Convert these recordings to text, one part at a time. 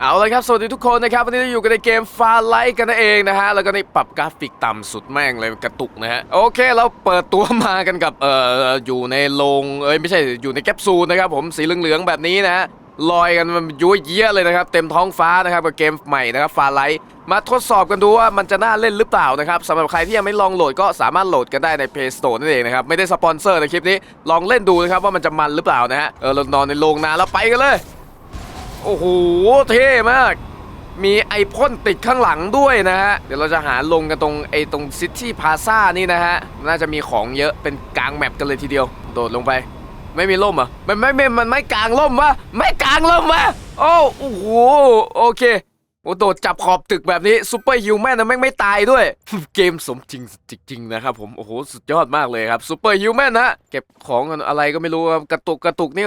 เอาเลยครับ สวัสดีทุกคนนะครับ วันนี้เราอยู่กันในเกมฟาไลท์กันนั่นเองนะฮะ แล้วก็ในปรับกราฟิกต่ำสุดแม่งเลยกระตุกนะฮะ โอเค เราเปิดตัวมากันกับ เอ่อ อยู่ในโรงเอ้ย ไม่ใช่อยู่ในแคปซูลนะครับผมสีเหลืองๆแบบนี้นะฮะลอยกันมันยั่วเยี่ยเลยนะครับ เต็มท้องฟ้านะครับกับเกมใหม่นะครับฟาไลท์มาทดสอบกันดูว่ามันจะน่าเล่นหรือเปล่านะครับสำหรับใครที่ยังไม่ลองโหลดก็สามารถโหลดกันได้ใน Play Store นั่นเองนะครับ ไม่ได้สปอนเซอร์ในคลิปนี้ลองเล่นดูนะครับว่ามันจะมันหรือเปล่านะฮะเออเรานอนในโรงนานแล้วไปกันเลย โอ้โห เท่มาก มีไอพ่นติดข้างหลังด้วยนะฮะ เดี๋ยวเราจะหาลงกันตรงไอตรงซิตี้พาซ่านี่นะฮะ น่าจะมีของเยอะเป็นกลางแมปกันเลยทีเดียว โดดลงไป ไม่มีร่มอะมันไม่ไม่มันไม่กลางร่มวะไม่กลางร่มวะโอ้โอ้โหโอเคโอ้โดดจับขอบตึกแบบนี้ซูเปอร์ฮิวแมนนะแม่งไม่ตายด้วย เกมสมจริงจริงนะครับผม โอ้โห สุดยอดมากเลยครับซูเปอร์ฮิวแมนนะเก็บของกันอะไรก็ไม่รู้ครับกระตุกกระตุกนี่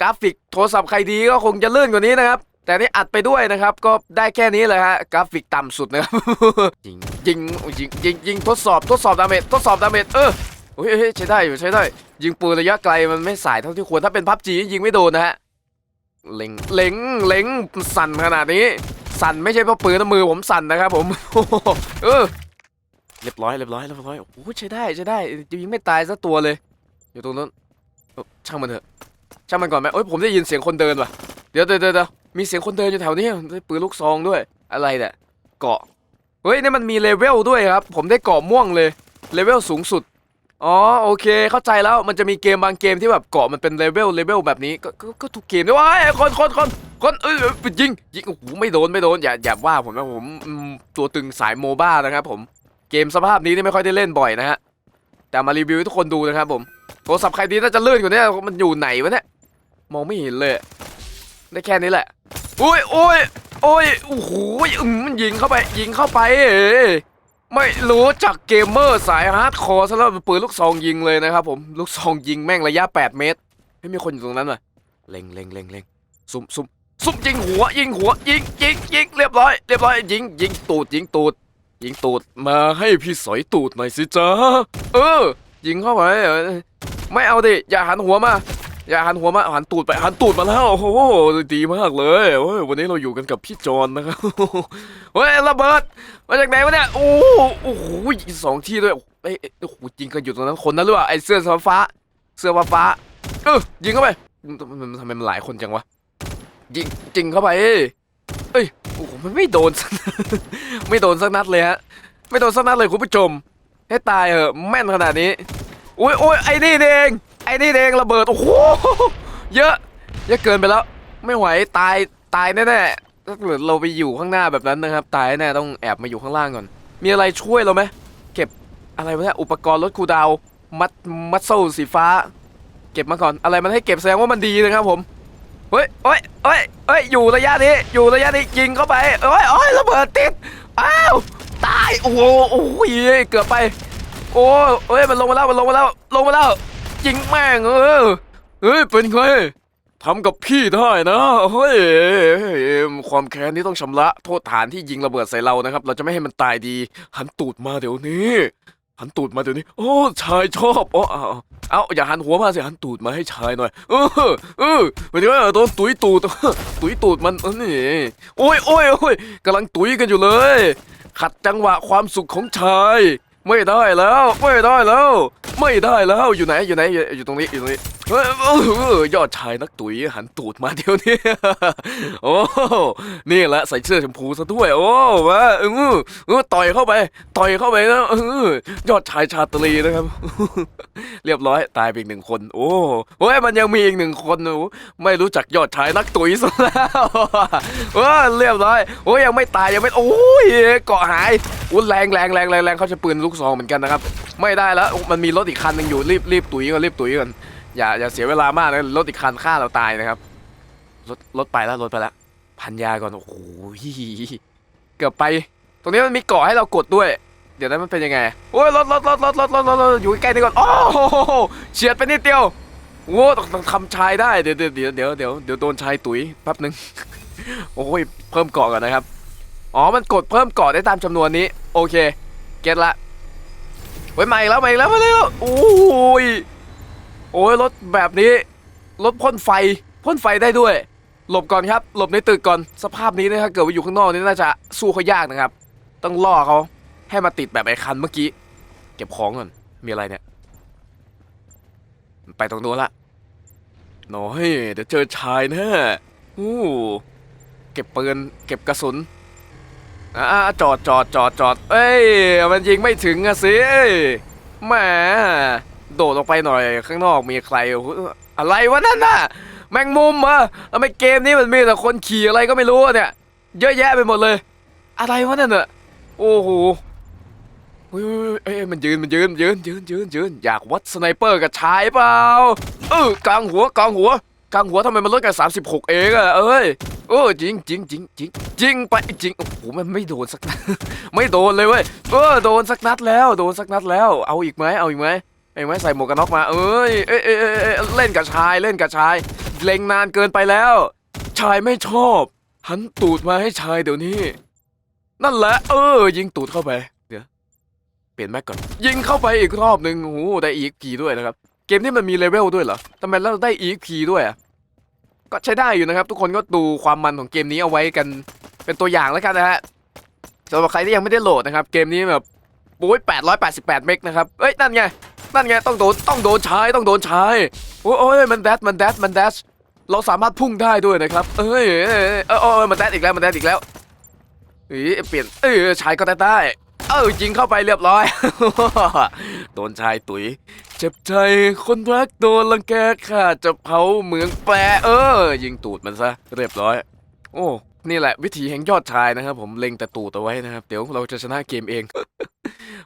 ก็กราฟิกโทรศัพท์ใครดีก็คงจะเลื่อนกว่านี้นะครับ แต่นี่อัดไปด้วยนะครับ ก็ได้แค่นี้เลยฮะกราฟิกต่ำสุดนะครับยิงยิงยิงยิงยิงทดสอบทดสอบดาเมจทดสอบดาเมจเออเฮ้ยเฮ้ยใช้ได้อยู่ใช้ได้ยิงปืนระยะไกลมันไม่สายเท่าที่ควรถ้าเป็นพับจียิงไม่โดนนะฮะเล็งเล็งเล็งสั่นขนาดนี้ สั่นไม่ใช่เพราะปืนนะมือผมสั่นนะครับผมเออเรียบร้อยเรียบร้อยเรียบร้อยโอ้โหใช้ได้ใช้ได้ยิงไม่ตายสักตัวเลย อยู่ตรงนั้นเอ้าช่างมันเถอะ ช่างมันก่อนไหมโอ้ยผมได้ยินเสียงคนเดินว่ะเดี๋ยวเดี๋ยวเดี๋ยวมีเสียงคนเดินอยู่แถวนี้ได้ปืนลูกซองด้วยอะไรเนี่ยเกาะเฮ้ยนี่มันมีเลเวลด้วยครับ ผมได้เกาะม่วงเลยเลเวลสูงสุดอ๋อโอเค เข้าใจแล้วมันจะมีเกมบางเกมที่แบบเกาะมันเป็นเลเวลเลเวลแบบนี้ก็ก็ทุกเกมด้วยว้ายคนคนคนคนเอ้ยยิงยิงโอ้โหไม่โดนไม่โดนอย่าอย่าว่าผมนะผมอืมตัวตึงสายโมบ้านะครับผมเกมสภาพนี้นี่ไม่ค่อยได้เล่นบ่อยนะฮะแต่มารีวิวให้ทุกคนดูนะครับผมโทรศัพท์ใครดีน่าจะลื่นกว่านี้มันอยู่ไหนวะเนี่ย มองไม่เห็นเลย ได้แค่นี้แหละอุ้ยโอ้ยโอ้ยโอ้โหมันยิงเข้าไป ยิงเข้าไปเอ้ไม่รู้จักเกมเมอร์สายฮาร์ดคอร์ซะแล้วเป็นปืนลูกซองยิงเลยนะครับผม ลูกซองยิงแม่งระยะ 8 เมตรไม่มีคนอยู่ตรงนั้นเลยเล็งเล็งเล็งเล็งซุ่มซุ่มซุ่มยิงหัว ยิงหัว ยิงยิงยิงเรียบร้อย เรียบร้อย ยิง ยิงตูด ยิงตูด ยิงตูด มาให้พี่สอยตูดหน่อยสิจ้าเออ ยิงเข้าไป ไม่เอาดิ อย่าหันหัวมา อย่าหันหัวมาหันตูดไปหันตูดมาแล้วโอ้โหดีมากเลยโอ้ยวันนี้เราอยู่กันกับพี่จอนนะครับเฮ้ยระเบิดมาจากไหนวะเนี่ยโอ้โหอ้โหอีกสองที่ด้วยเอ้ยเอ้ยโอ้โหยิงกันอยู่ตรงนั้นคนนั้นหรือเปล่าไอ้เสื้อฟ้าฟ้า เสื้อฟ้าฟ้าเออยิงเข้าไปมันทำไมมันหลายคนจังวะยิงจริงเข้าไปเอ้ยโอ้โหมันไม่โดนไม่โดนสักนัดเลยฮะไม่โดนสักนัดเลยคุณผู้ชมให้ตายเหอะแม่นขนาดนี้โอ้ยโอ้ยไอ้นี่เอง อ้นี่เองระเบิด โอ้โห เยอะ เยอะเกินไปแล้ว ไม่ไหว ตาย ตายแน่ๆ ถ้าเกิดเราไปอยู่ข้างหน้าแบบนั้นนะครับ ตายแน่ต้องแอบมาอยู่ข้างล่างก่อน มีอะไรช่วยเราไหม เก็บอะไรวะเนี่ย อุปกรณ์ลดคูดาว มัด มัดโซ่สีฟ้า เก็บมาก่อน อะไรมันให้เก็บแสดงว่ามันดีนะครับผม เฮ้ยเฮ้ยเฮ้ยเฮ้ย อยู่ระยะนี้ อยู่ระยะนี้ยิงเข้าไปเอ้ยเอ้ยระเบิดติด อ้าว ตาย โอ้โห โอ้ยเกือบไป โอ้ยเอ้ย มันลงมาแล้ว มันลงมาแล้ว ลงมาแล้ว ยิงแม่งเออเฮ้ยเป็นไงทำกับพี่ได้นะเฮ้ยความแค้นนี้ต้องชำระโทษฐานที่ยิงระเบิดใส่เรานะครับ เราจะไม่ให้มันตายดี หันตูดมาเดี๋ยวนี้ หันตูดมาเดี๋ยวนี้ โอ้ชายชอบอ๋อเอาเอาอย่าหันหัวมาสิหันตูดมาให้ชายหน่อยเออเออหมายถึงว่าโดนตุยตูดตุยตูดมันนี่โอ้ยโอ้ยโอ้ยกำลังตุยกันอยู่เลย ขัดจังหวะความสุขของชาย ไม่ได้แล้ว ไม่ได้แล้ว ไม่ได้แล้วอยู่ไหนอยู่ไหนอยู่ตรงนี้อยู่ตรงนี้เฮ้ยเออยอดชายนักตุ๋ยหันตูดมาเดี๋ยวนี้ โอ้นี่แหละใส่เสื้อชมพูซะด้วย โอ้มาเออเออต่อยเข้าไป ต่อยเข้าไปนะเออยอดชายชาตรีนะครับ เรียบร้อยตายไปอีกหนึ่งคน โอ้โอ้ยมันยังมีอีกหนึ่งคนโอ้ไม่รู้จักยอดชายนักตุ๋ยซะแล้วเออเรียบร้อยโอ้ยยังไม่ตายยังไม่โอ้ยเกาะหายอุ้ยแรงแรงแรงแรงแรงเขาจะปืนลูกซองเหมือนกันนะครับ ไม่ได้แล้วมันมีรถถอีกคันหนึ่งอยู่รีบรีบตุ๋ยก่อนรีบตุ๋ยก่อนอย่าอย่าเสียเวลามากนะรถอีกคันฆ่าเราตายนะครับรถรถไปแล้วรถไปแล้วพันยาก่อนโอ้โหเกือบไป ตรงนี้มันมีเกาะให้เรากดด้วย เดี๋ยวนั้นมันเป็นยังไงโอ้ยรถรถรถรถรถรถรถอยู่ใกล้นี่ก่อนโอ้โหเฉียดไปนิดเดียวโอ้ต้องทำชายได้เดี๋ยวเดี๋ยวเดี๋ยวเดี๋ยวเดี๋ยวโดนชายตุ๋ยแป๊บหนึ่งโอ้ยเพิ่มเกาะก่อนนะครับอ๋อมันกดเพิ่มเกาะได้ตามจำนวนนี้ โอเค เก็ตละ เฮ้ยมาอีกแล้วมาอีกแล้วมาแล้วโอ้ยโอ้ยรถแบบนี้รถพ่นไฟพ่นไฟได้ด้วย หลบก่อนครับหลบในตึกก่อนสภาพนี้นะถ้าเกิดว่าอยู่ข้างนอกนี่น่าจะสู้เขายากนะครับ ต้องล่อเขาให้มาติดแบบไอ้คันเมื่อกี้ เก็บของก่อนมีอะไรเนี่ยไปตรงนู้นละน้อยเดี๋ยวเจอชายแนะอู้เก็บปืนเก็บกระสุน อ่าจอดจอดจอดจอดเอ้ย มันยิงไม่ถึงอะสิแหมโดดออกไปหน่อยข้างนอกมีใคร อะไรวะนั่นน่ะ แมงมุมอะทำไมเกมนี้มันมีแต่คนขี่อะไรก็ไม่รู้เนี่ย เยอะแยะไปหมดเลย อะไรวะนั่นน่ะโอ้โหเฮ้ยเอ้ยมันยืนมันยืนยืนยืนยืนยืนอยากวัดสไนเปอร์กับชายเปล่าเออกลางหัวกลางหัวกลางหัวทำไมมันลดกัน36 เองอะเอ้ยเออจริงจริงจริงจริง จริงไปจริงโอ้โหมันไม่โดนสักนัดไม่โดนเลยเว้ยเออโดนสักนัดแล้วโดนสักนัดแล้ว เอาอีกไหมเอาอีกไหมเอาอีกไหมใส่หมวกกันน็อกมาเอ้ยเอ้ยเอ้ยเอ้ยเล่นกับชายเล่นกับชาย เล็งนานเกินไปแล้ว ชายไม่ชอบ หันตูดมาให้ชายเดี๋ยวนี้ นั่นแหละ เออ ยิงตูดเข้าไปเดี๋ยวเปลี่ยนแม็กก่อน ยิงเข้าไปอีกรอบหนึ่งโอ้โหได้อีกพีด้วยนะครับ เกมนี้มันมีเลเวลด้วยเหรอทำไมเราได้อีกพีด้วยอะก็ใช้ได้อยู่นะครับ ทุกคนก็ดูความมันของเกมนี้เอาไว้กัน เป็นตัวอย่างแล้วกันนะฮะสำหรับใครที่ยังไม่ได้โหลดนะครับ เกมนี้แบบโอ้ย888 เมกนะครับเอ้ยนั่นไงนั่นไงต้องโดนต้องโดนใช้ต้องโดนใช้โอ้ยโอ้ยมันแดชมันแดชมันแดชเราสามารถพุ่งได้ด้วยนะครับ เอ้ยเอ้ยเอ้ยเออมันแดชอีกแล้วมันแดชอีกแล้วเอ้ยเปลี่ยนเอ้ยชายก็ได้ได้เออยิงเข้าไปเรียบร้อยโดนชายตุ๋ย เจ็บใจคนรักโดนลังแกข้าจะเผาเหมืองแปรเออ ยิงตูดมันซะเรียบร้อย โอ้ นี่แหละวิธีแห่งยอดชายนะครับ ผมเล็งแต่ตูดเอาไว้นะครับ เดี๋ยวเราจะชนะเกมเอง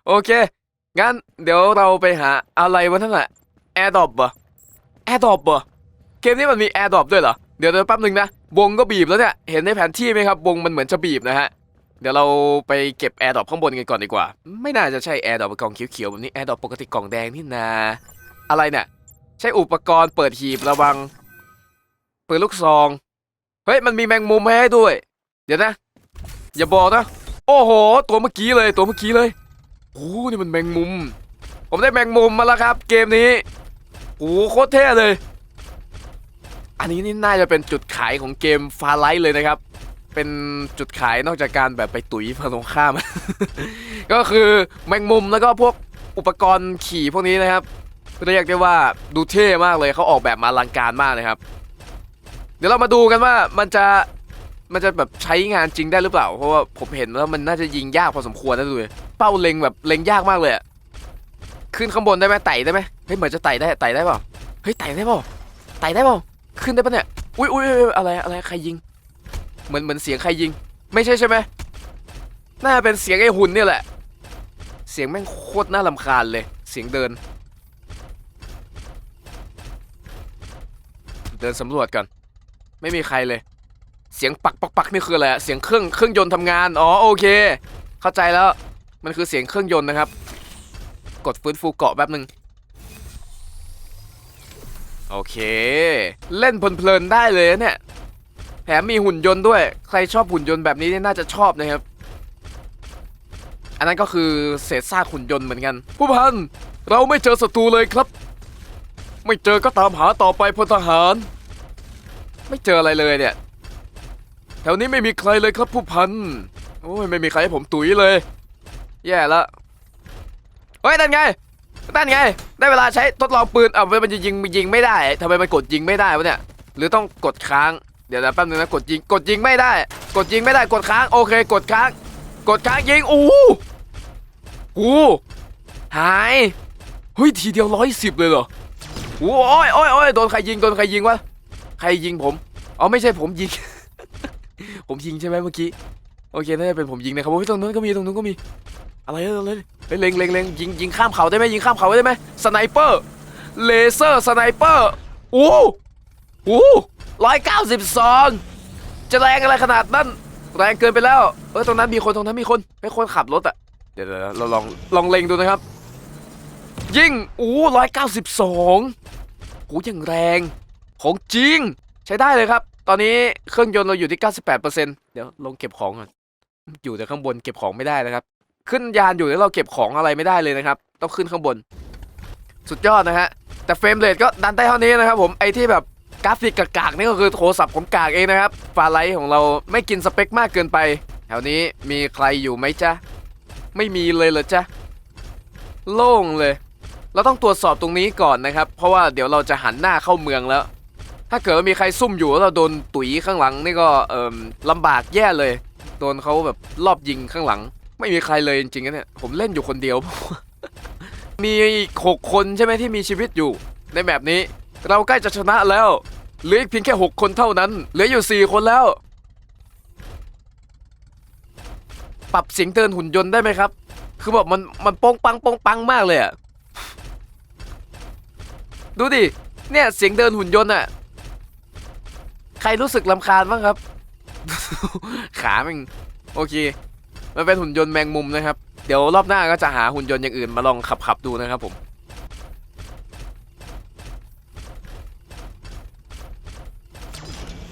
โอเค งั้นเดี๋ยวเราไปหาอะไรวะนั่นแหละแอร์ดอปเหรอแอร์ดอปเหรอเกมนี้มันมีแอร์ดอปด้วยเหรอ เดี๋ยวเดี๋ยวแป๊บนึงนะ วงก็บีบแล้วเนี่ย เห็นในแผนที่ไหมครับ วงมันเหมือนจะบีบนะฮะ เดี๋ยวเราไปเก็บแอร์ดอปข้างบนกันก่อนดีกว่า ไม่น่าจะใช่แอร์ดอปกล่องเขียวๆแบบนี้แอร์ดอปปกติกล่องแดงนี่นา อะไรเนี่ยใช้อุปกรณ์เปิดหีบระวังปืนลูกซอง เฮ้ยมันมีแมงมุมให้ด้วย เดี๋ยวนะ อย่าบอกนะ โอ้โห ตัวเมื่อกี้เลยตัวเมื่อกี้เลยโอ้โหนี่มันแมงมุม ผมได้แมงมุมมาแล้วครับ เกมนี้โอ้โหโคตรเท่เลย อันนี้นี่น่าจะเป็นจุดขายของเกมฟาไลท์เลยนะครับ เป็นจุดขายนอกจากการแบบไปตุ๋ยฝั่งข้าม ก็คือแมงมุมแล้วก็พวกอุปกรณ์ขี่พวกนี้นะครับเรียกได้ว่าดูเท่มากเลยเขาออกแบบมาอลังการมากเลยครับ ดี๋ยวเรามาดูกันว่ามันจะมันจะแบบใช้งานจริงได้หรือเปล่า เพราะว่าผมเห็นแล้วมันน่าจะยิงยากพอสมควรนะดูดิเป้าเล็งแบบเล็งยากมากเลยอะขึ้นข้างบนได้ไหมไต่ได้ไหมเฮ้ยเหมือนจะไต่ได้ไต่ได้เปล่าเฮ้ยไต่ได้เปล่าไต่ได้เปล่าขึ้นได้ปะเนี่ยอุ้ยอุ้ยอะไรอะไรใครยิง เหมือนเหมือนเสียงใครยิง ไม่ใช่ใช่ไหมน่าจะเป็นเสียงไอ้หุ่นเนี่ยแหละ เสียงแม่งโคตรน่ารำคาญเลย เสียงเดิน เดินสำรวจก่อน ไม่มีใครเลย เสียงปักปักปักนี่คืออะไรเสียงเครื่องเครื่องยนต์ทำงานอ๋อโอเค เข้าใจแล้วมันคือเสียงเครื่องยนต์นะครับ กดฟื้นฟูเกาะแป๊บหนึ่งโอเค เล่นเพลินๆได้เลยเนี่ยแถมมีหุ่นยนต์ด้วย ใครชอบหุ่นยนต์แบบนี้น่าจะชอบนะครับ อันนั้นก็คือเศษซากหุ่นยนต์เหมือนกัน ผู้พัน เราไม่เจอศัตรูเลยครับ ไม่เจอก็ตามหาต่อไปพลทหาร ไม่เจออะไรเลยเนี่ย แถวนี้ไม่มีใครเลยครับผู้พัน โอ้ยไม่มีใครให้ผมตุ๋ยเลย แย่ละเฮ้ยนั่นไงนั่นไง ได้เวลาใช้ทดลองปืนอะมันจะยิงยิงไม่ได้ทำไมมันกดยิงไม่ได้วะเนี่ย หรือต้องกดค้าง เดี๋ยวนะแป๊บนึงนะกดยิง กดยิงไม่ได้ กดยิงไม่ได้ กดค้าง โอเค กดค้าง กดค้างยิง อู้อู้หาย เฮ้ย ทีเดียวร้อยสิบเลยเหรอโอ้ยโอ้ยโอ้ยโดนใครยิง โดนใครยิงวะ ใครยิงผมอ๋อไม่ใช่ผมยิง ผมยิงใช่ไหมเมื่อกี้โอเคน่าจะเป็นผมยิงนะครับโอ้ยตรงนู้นก็มีตรงนู้นก็มี อะไรอะไรเฮ้ยเล็งเล็งเล็งยิงยิงข้ามเขาได้ไหมยิงข้ามเขาได้ไหมสไนเปอร์เลเซอร์สไนเปอร์โอ้โหร้อยเก้าสิบสองจะแรงอะไรขนาดนั้นแรงเกินไปแล้วเออตรงนั้นมีคนตรงนั้นมีคนเป็นคนขับรถอะเดี๋ยวเราลองลองเล็งดูนะครับ ยิงโอ้ร้อยเก้าสิบสองโอ้ยังแรง ของจริง ใช้ได้เลยครับ ตอนนี้เครื่องยนต์เราอยู่ที่ 98%เดี๋ยวลงเก็บของก่อนอยู่แต่ข้างบนเก็บของไม่ได้นะครับ ขึ้นยานอยู่แล้วเราเก็บของอะไรไม่ได้เลยนะครับ ต้องขึ้นข้างบน สุดยอดนะฮะ แต่เฟรมเรทก็ดันได้เท่านี้นะครับผมไอที่แบบกราฟิกกากๆนี่ก็คือโทรศัพท์ผมกากเองนะครับฟาไลท์ของเราไม่กินสเปคมากเกินไป แถวนี้มีใครอยู่ไหมจ๊ะ ไม่มีเลยเหรอจ๊ะ โล่งเลย เราต้องตรวจสอบตรงนี้ก่อนนะครับ เพราะว่าเดี๋ยวเราจะหันหน้าเข้าเมืองแล้ว ถ้าเกิดว่ามีใครซุ่มอยู่แล้วเราโดนตุ๋ยข้างหลังนี่ก็เอ่มลำบากแย่เลย โดนเขาแบบรอบยิงข้างหลัง ไม่มีใครเลยจริงๆนะเนี่ยผมเล่นอยู่คนเดียว มีอีกหกคนใช่ไหมที่มีชีวิตอยู่ ในแบบนี้ เราใกล้จะชนะแล้วเหลืออีกเพียงแค่หกคนเท่านั้นเหลืออยู่สี่คนแล้ว ปรับเสียงเตือนหุ่นยนต์ได้ไหมครับ คือแบบมันมันโป้งปังโป้งปังมากเลยอะดูดิเนี่ยเสียงเดินหุ่นยนต์อะ ใครรู้สึกลำคาญบ้างครับ ขามันโอเค มันเป็นหุ่นยนต์แมงมุมนะครับ เดี๋ยวรอบหน้าก็จะหาหุ่นยนต์อย่างอื่นมาลองขับขับๆดูนะครับผม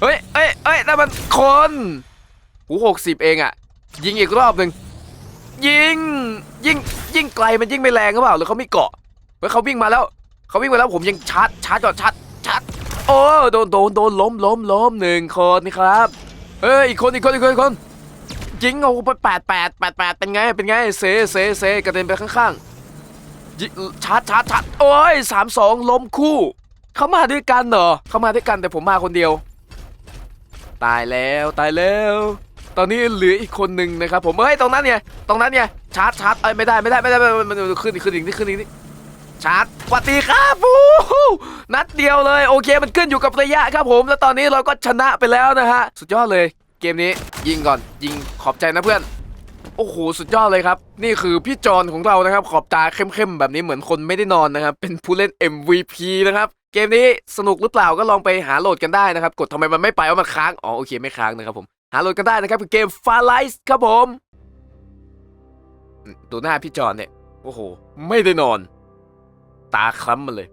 เฮ้ยเอ้ยเอ้ยนั่นมันคนหูหกสิบเองอะยิงอีกรอบหนึ่งยิง ยิง ยิงไกลมันยิงไม่แรงหรือเปล่าหรือเขาไม่เกาะเฮ้ยเขาวิ่งมาแล้ว เขาวิ่งมาแล้วผมยังชาร์จชาร์จก่อนชาร์จ อ้โดนโดนโดนล้มล้มล้มหนึ่งคนนี่ครับเฮ้ยอีกคนอีกคนอีกคนอีกคนยิงเอาไปแปดแปดแปดแปดเป็นไงเป็นไงเซเซเซกระเด็นไปข้างๆยิชาร์จชาร์จชาร์จโอ้ยสามสองล้มคู่ เขามาด้วยกันเหรอเขามาด้วยกันแต่ผมมาคนเดียว ตายแล้วตายแล้ว ตอนนี้เหลืออีกคนหนึ่งนะครับผมเฮ้ยตรงนั้นเนี่ยตรงนั้นเนี่ยชาร์จชาร์จเอ้ยไม่ได้ไม่ได้ไม่ได้ไม่ได้มันมันขึ้นขึ้นอีกนี่ขึ้นอีกนี่ ชาร์จสวัสดีครับฟูนัดเดียวเลยโอเคมันขึ้นอยู่กับระยะครับผม แล้วตอนนี้เราก็ชนะไปแล้วนะฮะ สุดยอดเลย เกมนี้ยิงก่อนยิงขอบใจนะเพื่อนโอ้โหสุดยอดเลยครับ นี่คือพี่จอนของเรานะครับ ขอบตาเข้มๆ แบบนี้เหมือนคนไม่ได้นอนนะครับ เป็นผู้เล่น MVP นะครับ เกมนี้สนุกหรือเปล่าก็ลองไปหาโหลดกันได้นะครับ กดทำไมมันไม่ไปว่ามันค้าง อ๋อโอเคไม่ค้างนะครับผม หาโหลดกันได้นะครับคือเกม Far l i g h t ครับผมอืมดูหน้าพี่จอนเนี่ย โอ้โห ไม่ได้นอน ตาคล้ำมาเลย